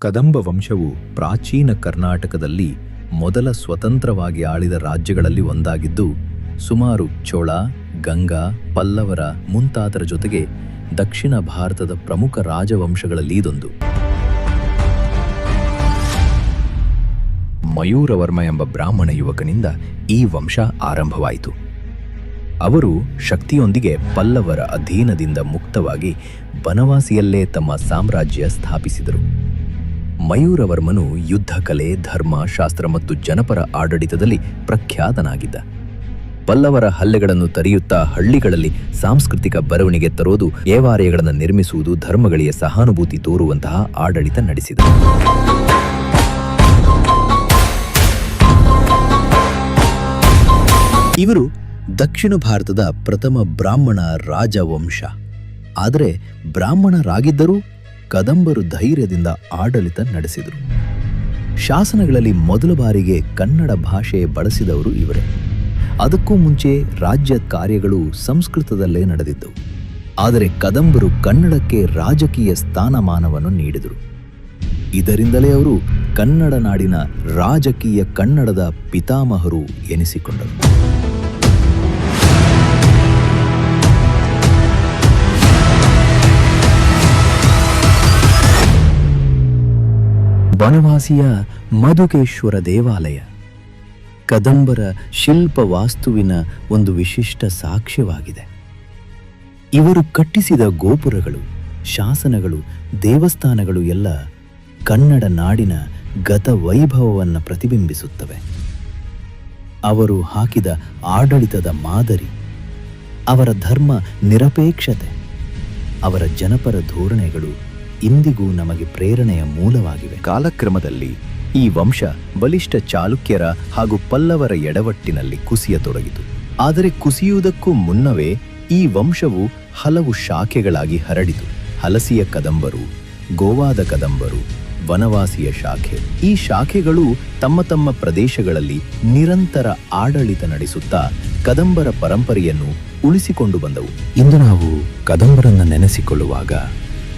ಕದಂಬ ವಂಶವು ಪ್ರಾಚೀನ ಕರ್ನಾಟಕದಲ್ಲಿ ಮೊದಲ ಸ್ವತಂತ್ರವಾಗಿ ಆಳಿದ ರಾಜ್ಯಗಳಲ್ಲಿ ಒಂದಾಗಿದ್ದು, ಸುಮಾರು ಚೋಳ, ಗಂಗಾ, ಪಲ್ಲವರ ಮುಂತಾದರ ಜೊತೆಗೆ ದಕ್ಷಿಣ ಭಾರತದ ಪ್ರಮುಖ ರಾಜವಂಶಗಳಲ್ಲಿ ಇದೊಂದು. ಮಯೂರವರ್ಮ ಎಂಬ ಬ್ರಾಹ್ಮಣ ಯುವಕನಿಂದ ಈ ವಂಶ ಆರಂಭವಾಯಿತು. ಅವರು ಶಕ್ತಿಯೊಂದಿಗೆ ಪಲ್ಲವರ ಅಧೀನದಿಂದ ಮುಕ್ತವಾಗಿ ಬನವಾಸಿಯಲ್ಲೇ ತಮ್ಮ ಸಾಮ್ರಾಜ್ಯ ಸ್ಥಾಪಿಸಿದರು. ಮಯೂರವರ್ಮನು ಯುದ್ಧ, ಕಲೆ, ಧರ್ಮ, ಶಾಸ್ತ್ರ ಮತ್ತು ಜನಪರ ಆಡಳಿತದಲ್ಲಿ ಪ್ರಖ್ಯಾತನಾಗಿದ್ದ. ಪಲ್ಲವರ ಹಲ್ಲೆಗಳನ್ನು ತರಿಯುತ್ತಾ ಹಳ್ಳಿಗಳಲ್ಲಿ ಸಾಂಸ್ಕೃತಿಕ ಬರವಣಿಗೆ ತರೋದು ದೇವಾಲಯಗಳನ್ನು ನಿರ್ಮಿಸುವುದು ಧರ್ಮಗಳಿಗೆ ಸಹಾನುಭೂತಿ ತೋರುವಂತಹ ಆಡಳಿತ ನಡೆಸಿದ. ಇವರು ದಕ್ಷಿಣ ಭಾರತದ ಪ್ರಥಮ ಬ್ರಾಹ್ಮಣ ರಾಜವಂಶ. ಆದರೆ ಬ್ರಾಹ್ಮಣರಾಗಿದ್ದರೂ ಕದಂಬರು ಧೈರ್ಯದಿಂದ ಆಡಳಿತ ನಡೆಸಿದರು. ಶಾಸನಗಳಲ್ಲಿ ಮೊದಲ ಬಾರಿಗೆ ಕನ್ನಡ ಭಾಷೆ ಬಳಸಿದವರು ಇವರೇ. ಅದಕ್ಕೂ ಮುಂಚೆ ರಾಜ್ಯ ಕಾರ್ಯಗಳು ಸಂಸ್ಕೃತದಲ್ಲೇ ನಡೆದಿದ್ದವು. ಆದರೆ ಕದಂಬರು ಕನ್ನಡಕ್ಕೆ ರಾಜಕೀಯ ಸ್ಥಾನಮಾನವನ್ನು ನೀಡಿದರು. ಇದರಿಂದಲೇ ಅವರು ಕನ್ನಡ ನಾಡಿನ ರಾಜಕೀಯ ಕನ್ನಡದ ಪಿತಾಮಹರು ಎನಿಸಿಕೊಂಡರು. ಬನವಾಸಿಯ ಮಧುಕೇಶ್ವರ ದೇವಾಲಯ. ಕದಂಬರ ಶಿಲ್ಪ ವಾಸ್ತುವಿನ ಒಂದು ವಿಶಿಷ್ಟ ಸಾಕ್ಷ್ಯವಾಗಿದೆ. ಇವರು ಕಟ್ಟಿಸಿದ ಗೋಪುರಗಳು, ಶಾಸನಗಳು, ದೇವಸ್ಥಾನಗಳು ಎಲ್ಲ ಕನ್ನಡ ನಾಡಿನ ಗತ ವೈಭವವನ್ನು ಪ್ರತಿಬಿಂಬಿಸುತ್ತವೆ. ಅವರು ಹಾಕಿದ ಆಡಳಿತದ ಮಾದರಿ, ಅವರ ಧರ್ಮ ನಿರಪೇಕ್ಷತೆ, ಅವರ ಜನಪರ ಧೋರಣೆಗಳು ಇಂದಿಗೂ ನಮಗೆ ಪ್ರೇರಣೆಯ ಮೂಲವಾಗಿವೆ. ಕಾಲಕ್ರಮದಲ್ಲಿ ಈ ವಂಶ ಬಲಿಷ್ಠ ಚಾಲುಕ್ಯರ ಹಾಗೂ ಪಲ್ಲವರ ಎಡವಟ್ಟಿನಲ್ಲಿ ಕುಸಿಯತೊಡಗಿತು. ಆದರೆ ಕುಸಿಯುವುದಕ್ಕೂ ಮುನ್ನವೇ ಈ ವಂಶವು ಹಲವು ಶಾಖೆಗಳಾಗಿ ಹರಡಿತು. ಹಲಸಿಯ ಕದಂಬರು ಗೋವಾದ ಕದಂಬರು ವನವಾಸಿಯ ಶಾಖೆ. ಈ ಶಾಖೆಗಳು ತಮ್ಮ ತಮ್ಮ ಪ್ರದೇಶಗಳಲ್ಲಿ ನಿರಂತರ ಆಡಳಿತ ನಡೆಸುತ್ತಾ ಕದಂಬರ ಪರಂಪರೆಯನ್ನು ಉಳಿಸಿಕೊಂಡು ಬಂದವು. ಇಂದು ನಾವು ಕದಂಬರನ್ನ ನೆನೆಸಿಕೊಳ್ಳುವಾಗ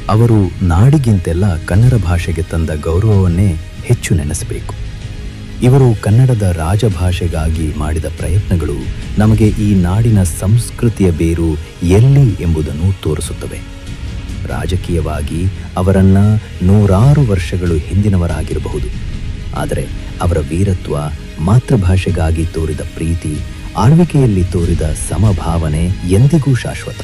ಅವರು ನಾಡಿಗಿಂತೆಲ್ಲ ಕನ್ನಡ ಭಾಷೆಗೆ ತಂದ ಗೌರವವನ್ನೇ ಹೆಚ್ಚು ನೆನೆಸಬೇಕು. ಇವರು ಕನ್ನಡದ ರಾಜಭಾಷೆಗಾಗಿ ಮಾಡಿದ ಪ್ರಯತ್ನಗಳು ನಮಗೆ ಈ ನಾಡಿನ ಸಂಸ್ಕೃತಿಯ ಬೇರು ಎಲ್ಲಿ ಎಂಬುದನ್ನು ತೋರಿಸುತ್ತವೆ. ರಾಜಕೀಯವಾಗಿ ಅವರನ್ನ ನೂರಾರು ವರ್ಷಗಳು ಹಿಂದಿನವರಾಗಿರಬಹುದು. ಆದರೆ ಅವರ ವೀರತ್ವ ಮಾತೃಭಾಷೆಗಾಗಿ ತೋರಿದ ಪ್ರೀತಿ, ಆಳ್ವಿಕೆಯಲ್ಲಿ ತೋರಿದ ಸಮಭಾವನೆ ಎಂದಿಗೂ ಶಾಶ್ವತ.